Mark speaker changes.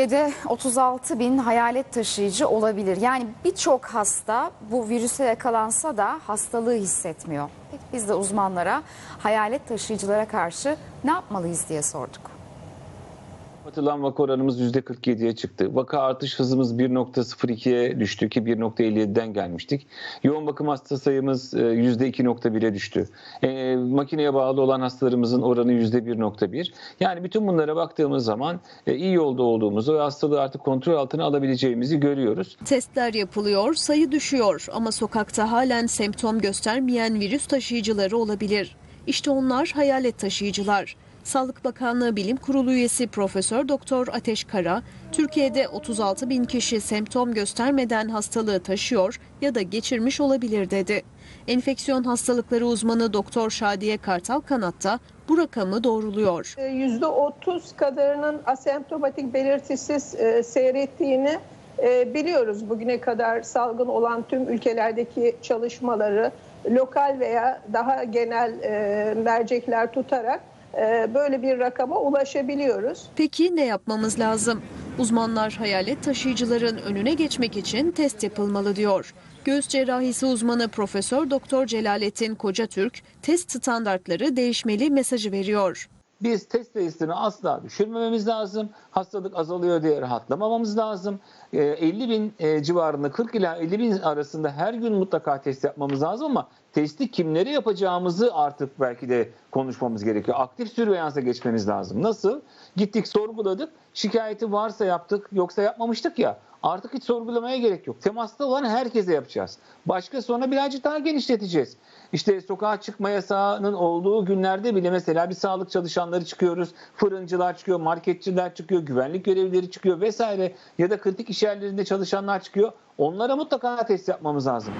Speaker 1: Türkiye'de 36 bin hayalet taşıyıcı olabilir. Yani birçok hasta bu virüse yakalansa da hastalığı hissetmiyor. Biz de uzmanlara hayalet taşıyıcılara karşı ne yapmalıyız diye sorduk.
Speaker 2: Atılan vaka oranımız %47'ye çıktı. Vaka artış hızımız 1.02'ye düştü ki 1.57'den gelmiştik. Yoğun bakım hasta sayımız e, %2.1'e düştü. E, makineye bağlı olan hastalarımızın oranı %1.1. Yani bütün bunlara baktığımız zaman e, iyi yolda olduğumuzu ve hastalığı artık kontrol altına alabileceğimizi görüyoruz.
Speaker 3: Testler yapılıyor, sayı düşüyor ama sokakta halen semptom göstermeyen virüs taşıyıcıları olabilir. İşte onlar hayalet taşıyıcılar. Sağlık Bakanlığı Bilim Kurulu üyesi Profesör Doktor Ateş Kara, Türkiye'de 36 bin kişi semptom göstermeden hastalığı taşıyor ya da geçirmiş olabilir dedi. Enfeksiyon hastalıkları uzmanı Doktor Şadiye Kartal Kanat'ta bu rakamı doğruluyor.
Speaker 4: %30 kadarının asemptomatik belirtisiz e, seyrettiğini e, biliyoruz. Bugüne kadar salgın olan tüm ülkelerdeki çalışmaları lokal veya daha genel e, mercekler tutarak böyle bir rakama ulaşabiliyoruz.
Speaker 3: Peki ne yapmamız lazım? Uzmanlar hayalet taşıyıcıların önüne geçmek için test yapılmalı diyor. Göğüs cerrahisi uzmanı Profesör Doktor Celalettin Kocatürk test standartları değişmeli mesajı veriyor.
Speaker 2: Biz test sayısını asla düşürmememiz lazım. Hastalık azalıyor diye rahatlamamamız lazım. E, 50 bin e, civarında 40 ila 50 bin arasında her gün mutlaka test yapmamız lazım ama testi kimlere yapacağımızı artık belki de konuşmamız gerekiyor. Aktif sürveyansa geçmemiz lazım. Nasıl? Gittik sorguladık. Şikayeti varsa yaptık yoksa yapmamıştık ya. Artık hiç sorgulamaya gerek yok. Temasta olan herkese yapacağız. Başka sonra birazcık daha genişleteceğiz. İşte sokağa çıkma yasağının olduğu günlerde bile mesela bir sağlık çalışanları çıkıyoruz. Fırıncılar çıkıyor, marketçiler çıkıyor, güvenlik görevlileri çıkıyor vesaire. Ya da kritik iş yerlerinde çalışanlar çıkıyor. Onlara mutlaka test yapmamız lazım.